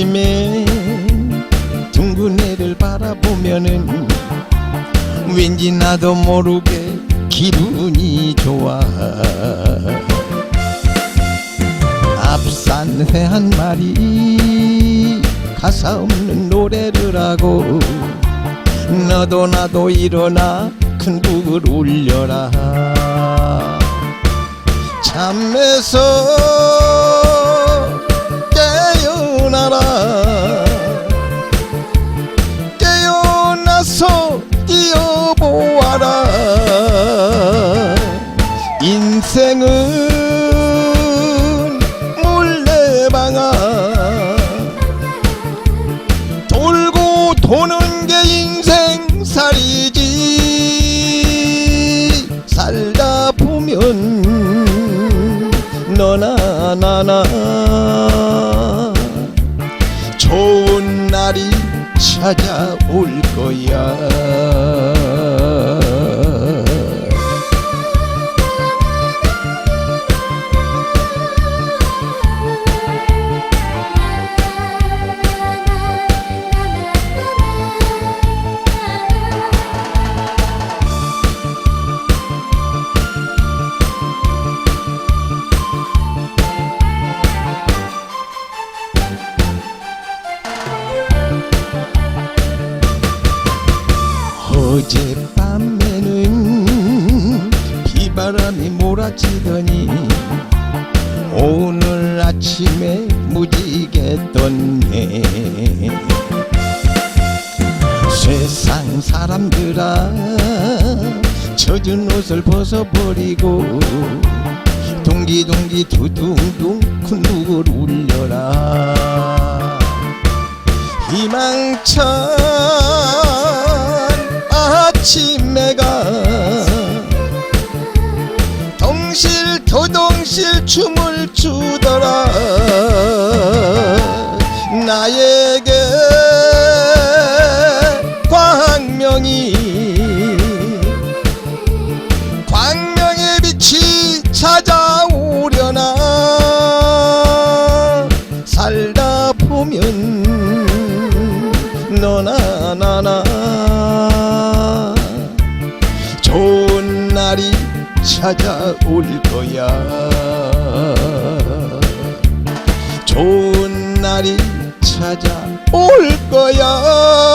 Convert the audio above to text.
아침에 둥근 해를 바라보면은 왠지 나도 모르게 기분이 좋아. 앞산 회한 마리 가사 없는 노래를 하고 너도 나도 일어나 큰 북을 울려라. 인생살이지. 살다 보면 너나 나나 좋은 날이 찾아올 거야 어젯밤에는 비바람이 몰아치더니 오늘 아침에 무지개 떴네. 세상 사람들아 젖은 옷을 벗어버리고 동기동기 두둥둥 큰 북을 울려라. 희망찬 춤을 추더라. 나에게 광명이 광명의 빛이 찾아오려나. 살다 보면 너나 나나. 좋은 날이 찾아올 거야 좋은 날이 찾아올 거야